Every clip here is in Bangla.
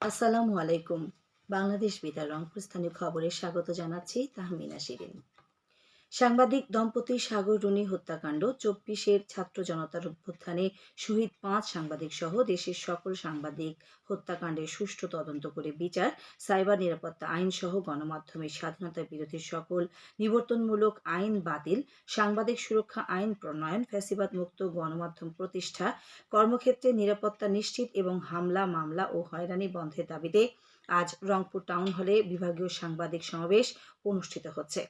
আসসালামু আলাইকুম। বাংলাদেশ বেতার রংপুর স্থানীয় খবরে স্বাগত জানাচ্ছি তাহমিনা শিরিন। সাংবাদিক দম্পতি সাগর রুনি হত্যাকাণ্ড, চব্বিশের ছাত্র জনতার অভ্যুত্থানে শহীদ পাঁচ সাংবাদিক সহ দেশের সকল সাংবাদিক হত্যাকাণ্ডের সুষ্ঠু তদন্ত করে বিচার, সাইবার নিরাপত্তা আইন সহ গণমাধ্যমের স্বাধীনতা বিরোধী সকল নিবর্তনমূলক আইন বাতিল, সাংবাদিক সুরক্ষা আইন প্রণয়ন, ফ্যাসিবাদ মুক্ত গণমাধ্যম প্রতিষ্ঠা, কর্মক্ষেত্রে নিরাপত্তা নিশ্চিত এবং হামলা, মামলা ও হয়রানি বন্ধের দাবিতে আজ রংপুর টাউন হলে বিভাগীয় সাংবাদিক সমাবেশ অনুষ্ঠিত হচ্ছে।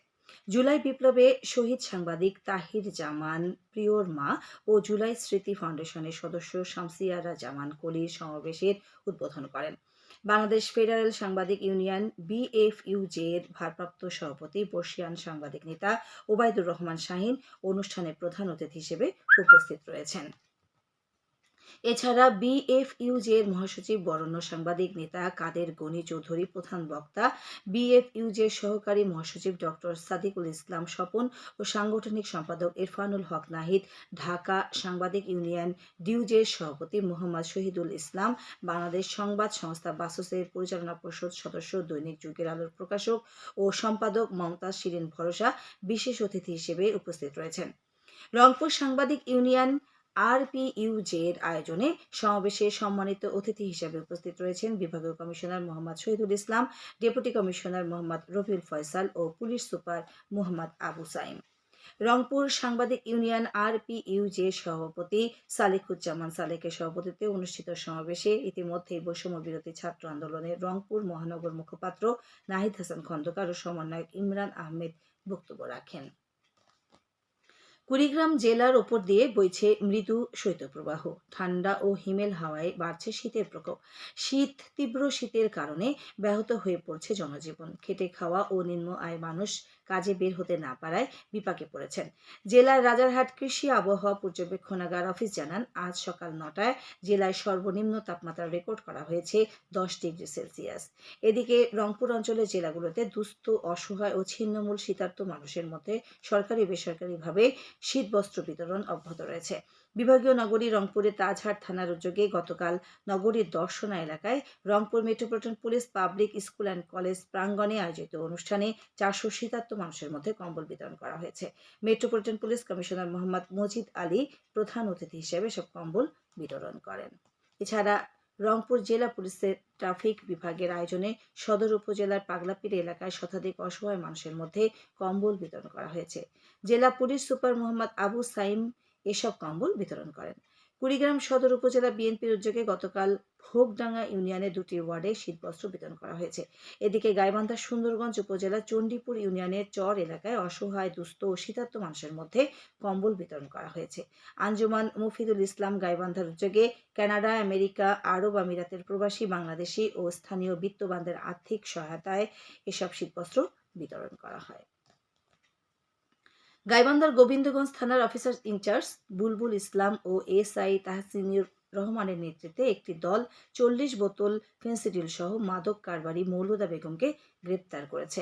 জুলাই বিপ্লবে শহীদ সাংবাদিক তাহির জামান, প্রিয়র মা ও জুলাই স্মৃতি ফাউন্ডেশনের সদস্য শামসিয়ারা জামান কলির সমাবেশের উদ্বোধন করেন। বাংলাদেশ ফেডারেল সাংবাদিক ইউনিয়ন বিএফইউজে এর ভারপ্রাপ্ত সভাপতি, বর্ষিয়ান সাংবাদিক নেতা ওবায়দুর রহমান শাহিন অনুষ্ঠানে প্রধান অতিথি হিসেবে উপস্থিত রয়েছেন। এছাড়া বিএফইউজে এর মহাসচিব, বরণ্য সাংবাদিক নেতা কাদের গনি চৌধুরী, প্রধান বক্তা বিএফইউজে এর সহকারী মহাসচিব ডক্টর সাদিকুল ইসলাম স্বপন ও সাংগঠনিক সম্পাদক ইরফানুল হক নাহিদ, ঢাকা সাংবাদিক ইউনিয়ন ডিউজের সভাপতি মোহাম্মদ শহীদুল ইসলাম, বাংলাদেশ সংবাদ সংস্থা বাসসের পরিচালনা পরিষদ সদস্য, দৈনিক যুগের আলোর প্রকাশক ও সম্পাদক মমতাজ শিরিন ভরসা বিশেষ অতিথি হিসেবে উপস্থিত রয়েছেন। রংপুর সাংবাদিক ইউনিয়ন আরপিইউজের আয়োজনে সমাবেশে সম্মানিত অতিথি হিসেবে উপস্থিত রয়েছেন বিভাগীয় commissioner Mohammad Shahidul Islam, deputy commissioner Mohammad Rafiul Faisal ও পুলিশ সুপার মোহাম্মদ আবু সাইম। রংপুর সাংবাদিক ইউনিয়ন আরপিইউজে সভাপতি সালেকুজ্জামান সালেকের সভাপতিত্বে অনুষ্ঠিত সমাবেশে ইতিমধ্যেই বৈষম্য বিরোধী ছাত্র আন্দোলনের রংপুর মহানগর মুখপাত্র নাহিদ হাসান খন্দকার ও সমন্বয়ক ইমরান আহমেদ বক্তব্য রাখেন। কুড়িগ্রাম জেলার ওপর দিয়ে বইছে মৃদু শৈত্যপ্রবাহ। ঠান্ডা ও হিমেল হাওয়ায় বাড়ছে শীতের প্রকোপ। শীত, তীব্র শীতের কারণে ব্যাহত হয়ে পড়ছে জনজীবন। খেটে খাওয়া ও নিম্ন আয় মানুষ কাজে বের হতে না পারায় বিপাকে পড়েছেন। জেলার রাজারহাট কৃষি আবহাওয়া পর্যবেক্ষণাগার অফিস জানান, আজ সকাল নটায় জেলায় সর্বনিম্ন তাপমাত্রা রেকর্ড করা হয়েছে দশ ডিগ্রি সেলসিয়াস। এদিকে রংপুর অঞ্চলের জেলাগুলোতে দুস্থ, অসহায় ও ছিন্নমূল শীতার্ত মানুষের মধ্যে সরকারি বেসরকারিভাবে শীতবস্ত্র বিতরণ অব্যাহত রয়েছে। বিভাগীয় নগরী রংপুরের তাজহাট থানার উদ্যোগে গতকাল নগরীর দর্শনা এলাকায় Rangpur metropolitan police public school and college প্রাঙ্গণে আয়োজিত অনুষ্ঠানে চারশো শীতার্ত মানুষের মধ্যে কম্বল বিতরণ করা হয়েছে। Metropolitan police commissioner Mohammad Majid Ali প্রধান অতিথি হিসেবে সব কম্বল বিতরণ করেন। এছাড়া রংপুর জেলা পুলিশের ট্রাফিক বিভাগের আয়োজনে সদর উপজেলার পাগলাপিড়ি এলাকায় শতাধিক অসহায় মানুষের মধ্যে কম্বল বিতরণ করা হয়েছে। জেলা পুলিশ সুপার মোহাম্মদ আবু সাইম এসব কম্বল বিতরণ করেন। কুড়িগ্রাম সদর উপজেলা বিএনপির উদ্যোগে গতকাল ভোগডাঙ্গা ইউনিয়নে দুটি ওয়ার্ডে শীতবস্ত্র বিতরণ করা হয়েছে। এদিকে গাইবান্ধা সুন্দরগঞ্জ উপজেলা চণ্ডীপুর ইউনিয়নের চর এলাকায় অসহায়, দুস্থ ও শীতার্ত মানুষের মধ্যে কম্বল বিতরণ করা হয়েছে। আঞ্জুমান মুফিদুল ইসলাম গাইবান্ধার উদ্যোগে কানাডা, আমেরিকা, আরব আমিরাতের প্রবাসী, বাংলাদেশি ও স্থানীয় বিত্তবানদের আর্থিক সহায়তায় এসব শীতবস্ত্র বিতরণ করা হয়। গাইবান্ধার গোবিন্দগঞ্জ থানার officer in charge Bulbul Islam O S I Tahsinur রহমানের নেতৃত্বে একটি দল চল্লিশ বোতল ফেন্সিডিল সহ মাদক কারবারি মৌলুদা বেগমকে গ্রেপ্তার করেছে।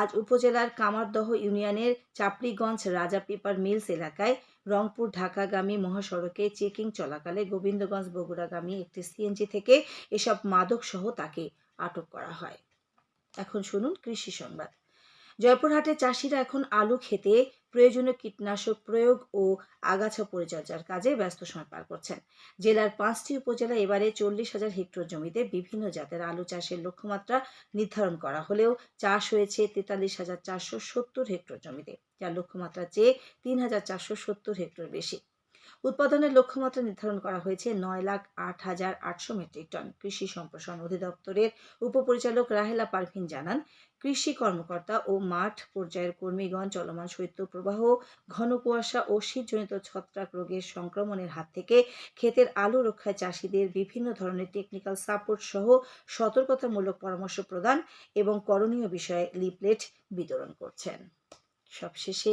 আজ উপজেলার কামারদহ ইউনিয়নের চাপড়িগঞ্জ রাজা পেপার মিলস এলাকায় রংপুর ঢাকাগামী মহাসড়কে চেকিং চলাকালে গোবিন্দগঞ্জ বগুড়াগামী একটি সিএনজি থেকে এসব মাদক সহ তাকে আটক করা হয়। এখন শুনুন কৃষি সংবাদ। জয়পুরহাটে চাষিরা এখন আলু খেতে প্রয়োজনীয় কীটনাশক প্রয়োগ ও আগাছা পরিচর্যার কাজে ব্যস্ত সময় পার করছেন। জেলার পাঁচটি উপজেলা এবারে চল্লিশ হাজার হেক্টর জমিতে বিভিন্ন জাতের আলু চাষের লক্ষ্যমাত্রা নির্ধারণ করা হলেও চাষ হয়েছে তেতাল্লিশ হাজার চারশো সত্তর হেক্টর জমিতে, যার লক্ষ্যমাত্রা চেয়ে তিন হাজার চারশো সত্তর হেক্টর বেশি। উৎপাদনের লক্ষ্যমাত্রা নির্ধারণ করা হয়েছে নয় লাখ আট হাজার আটশো মেট্রিক টন। কৃষি সম্প্রসারণ অধিদপ্তরের উপপরিচালক রাহেলা পারভিন জানান, কৃষি কর্মকর্তা ও মাঠ পর্যায়ের কর্মীগণ চলমান শৈত্য প্রবাহ ঘন কুয়াশা ও শীতজনিত ছত্রাক রোগের সংক্রমণের হাত থেকে ক্ষেতের আলু রক্ষায় চাষিদের বিভিন্ন ধরনের টেকনিক্যাল সাপোর্ট সহ সতর্কতামূলক পরামর্শ প্রদান এবং করণীয় বিষয়ে লিপলেট বিতরণ করছেন। সবশেষে